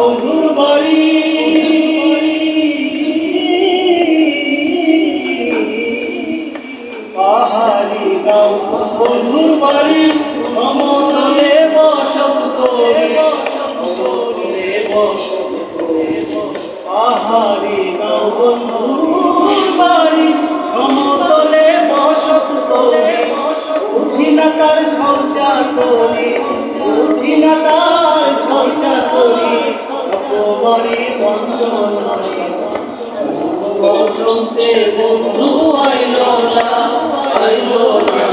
বন্ধুর বাড়ি। পাহাড়ি গাও বন্ধুর বাড়ি। সমতলে বসত সমতলে বসত পাহাড়ি গাও বন্ধুর বাড়ি, সমতলে অপমারি বঞ্চনা। বসন্তে বন্ধু আইলো না আইলো না।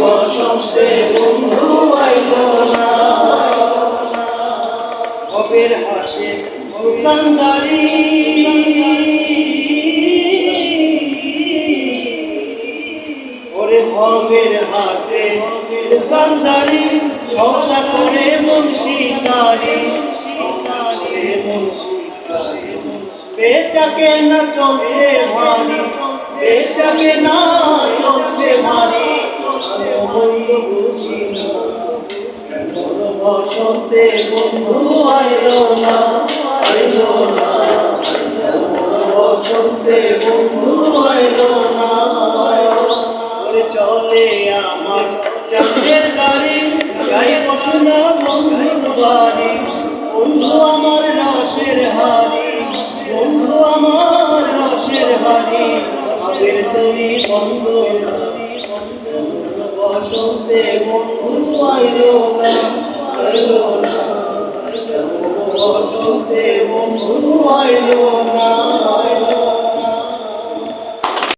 বসন্তে বন্ধু আইলো না। কবের হাসে দোকানদারি। ওরে ভবের হাতে দোকানদারি সৌদা করে মুন্সিদারি বেচাকে না চলছে ভারী বেচাকে না চলছে ভারী বন্ধু বসন্তে বন্ধু আইলো না আইলো না। বসন্তে বন্ধু আইলো না চলে আমার চাঁদের গাড়ি গাই বসনা বন্ধুর বাড়ি। বন্ধু আবের তরি বন্ধ বসন্তে বন্ধু আইলো না আইলো না বসন্তে বন্ধু